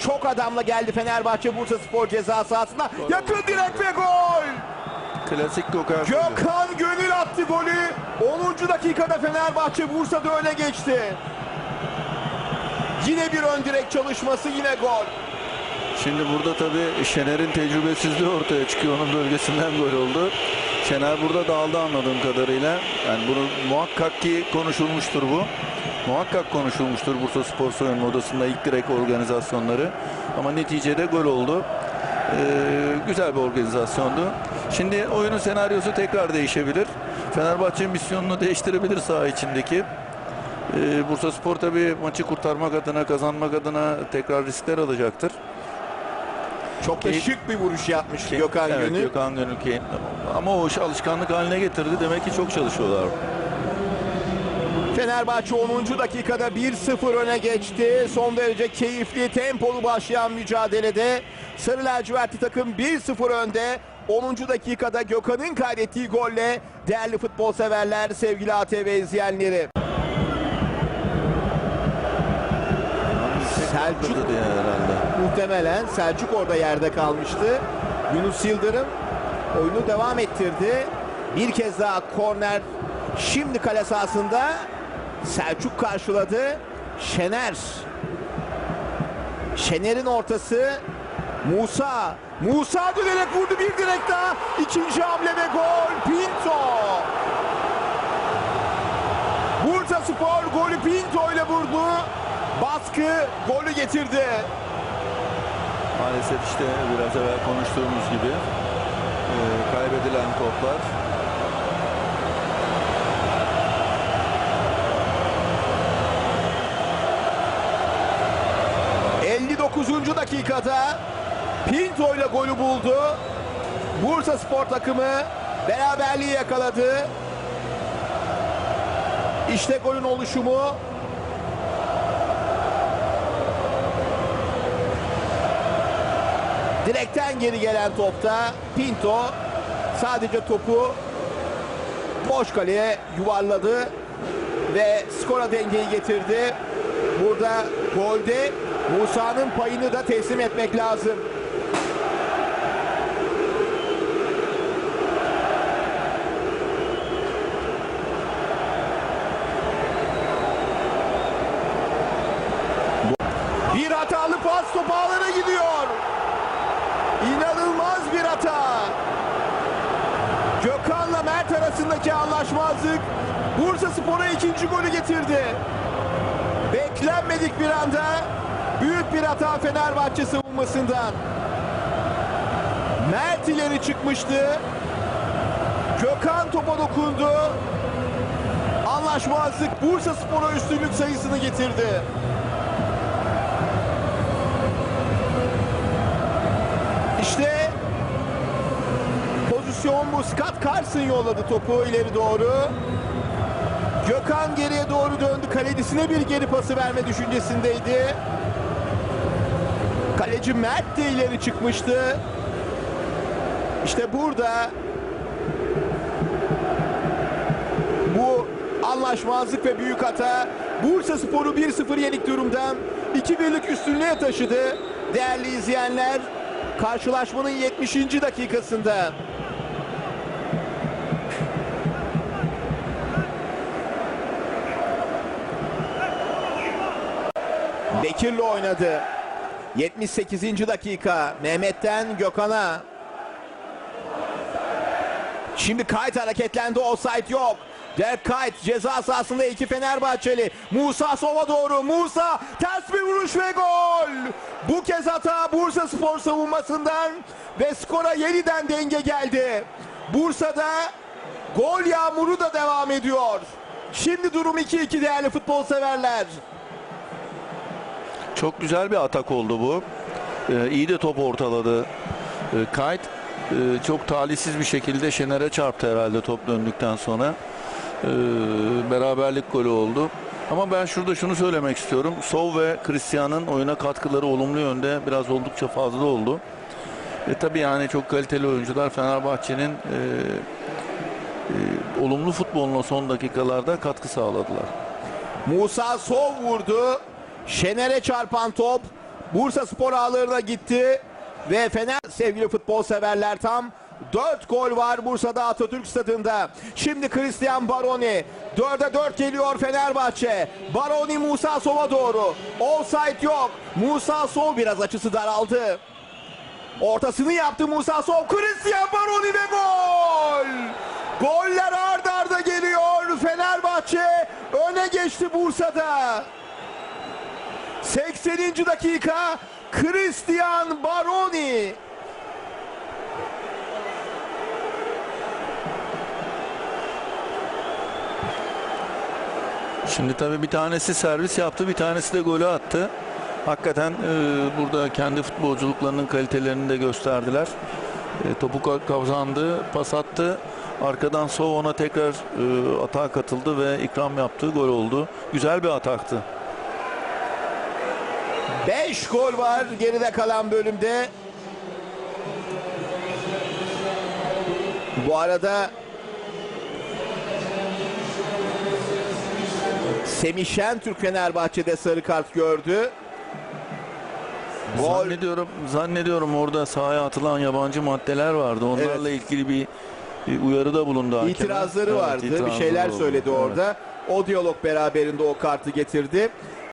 Çok adamla geldi Fenerbahçe Bursa Spor ceza sahasına. Yakın direk ve gol. Klasik Gökhan. Gökhan Gönül attı golü. 10. dakikada Fenerbahçe Bursa'da öne geçti. Yine bir ön direk çalışması yine gol. Şimdi burada tabii Şener'in tecrübesizliği ortaya çıkıyor. Onun bölgesinden gol oldu. Şener burada dağıldı anladığım kadarıyla. Yani bunu muhakkak ki konuşulmuştur bu. Muhakkak konuşulmuştur Bursa Spor Soyunma Odası'nda ilk direkt organizasyonları. Ama neticede gol oldu. Ee, güzel bir organizasyondu. Şimdi oyunun senaryosu tekrar değişebilir. Fenerbahçe misyonunu değiştirebilir saha içindeki. Ee, Bursa Spor tabii maçı kurtarmak adına, kazanmak adına tekrar riskler alacaktır. Çok da şık bir vuruş yapmış Gökhan evet, Gönül. Gökhan Gönül ama o alışkanlık haline getirdi. Demek ki çok çalışıyorlar. Fenerbahçe 10. dakikada 1-0 öne geçti. Son derece keyifli, tempolu başlayan mücadelede Sarı lacivertli takım 1-0 önde. 10. dakikada Gökhan'ın kaydettiği golle değerli futbol severler, sevgili ATV izleyenleri. Selçuk muhtemelen Selçuk orada yerde kalmıştı. Yunus Yıldırım oyunu devam ettirdi. Bir kez daha korner şimdi kale sahasında Selçuk karşıladı. Şener. Şener'in ortası Musa. Musa dönerek vurdu bir direk daha. İkinci hamle ve gol. Pinto. Bursa Spor golü Pinto ile vurdu. Baskı golü getirdi. Maalesef işte biraz evvel konuştuğumuz gibi e, kaybedilen toplar. Evet. 59. dakikada Pinto ile golü buldu. Bursa Spor takımı beraberliği yakaladı. İşte golün oluşumu. Direkten geri gelen topta Pinto sadece topu boş kaleye yuvarladı ve skora dengeyi getirdi. Burada golde Musa'nın payını da teslim etmek lazım. Bir hatalı pas topu ağlara gidiyor. İnanılmaz bir hata. Gökhan'la Mert arasındaki anlaşmazlık Bursa Spor'a ikinci golü getirdi. Beklenmedik bir anda büyük bir hata Fenerbahçe savunmasından. Mert ileri çıkmıştı. Gökhan topa dokundu. Anlaşmazlık Bursa Spor'a üstünlük sayısını getirdi. İşte pozisyon bu. Scott Carson yolladı topu ileri doğru. Gökhan geriye doğru döndü. Kalecisine bir geri pası verme düşüncesindeydi. Kaleci Mert de ileri çıkmıştı. İşte burada bu anlaşmazlık ve büyük hata Bursa Spor'u 1-0 yenik durumdan 2-1'lik üstünlüğe taşıdı. Değerli izleyenler karşılaşmanın 70. dakikasında. Bekir'le oynadı. 78. dakika Mehmet'ten Gökhan'a. Şimdi Kayt hareketlendi. Offside yok. Derek Kayt ceza sahasında iki Fenerbahçeli. Musa Sova doğru. Musa ters bir vuruş ve gol. Bu kez hata Bursa Spor savunmasından ve skora yeniden denge geldi. Bursa'da gol yağmuru da devam ediyor. Şimdi durum 2-2 değerli futbol severler. Çok güzel bir atak oldu bu. Ee, iyi de top ortaladı. Ee, Kayt e, çok talihsiz bir şekilde Şener'e çarptı herhalde top döndükten sonra. Ee, beraberlik golü oldu. Ama ben şurada şunu söylemek istiyorum. Sov ve Christian'ın oyuna katkıları olumlu yönde biraz oldukça fazla oldu. E tabii yani çok kaliteli oyuncular Fenerbahçe'nin e, e, olumlu futboluna son dakikalarda katkı sağladılar. Musa Sov vurdu. Şener'e çarpan top Bursa spor ağlarına gitti ve Fener sevgili futbol severler tam 4 gol var Bursa'da Atatürk stadında. Şimdi Christian Baroni 4'e 4 geliyor Fenerbahçe. Baroni Musa Sov'a doğru. Offside yok. Musa Sov biraz açısı daraldı. Ortasını yaptı Musa Sov. Christian Baroni ve gol! Goller ard arda geliyor. Fenerbahçe öne geçti Bursa'da. 80. dakika Christian Baroni. Şimdi tabii bir tanesi servis yaptı, bir tanesi de golü attı. Hakikaten e, burada kendi futbolculuklarının kalitelerini de gösterdiler. E, topu ka- kazandı, pas attı. Arkadan Sov ona tekrar e, atağa katıldı ve ikram yaptı, gol oldu. Güzel bir ataktı. 5 gol var geride kalan bölümde. Bu arada Semih Şentürk Fenerbahçe'de sarı kart gördü. Gol Zannediyorum, zannediyorum orada sahaya atılan yabancı maddeler vardı. Onlarla ilgili bir, bir uyarıda bulundu hakem. itirazları Evet, vardı. bir şeyler oldu. söyledi Evet. orada. O diyalog beraberinde o kartı getirdi.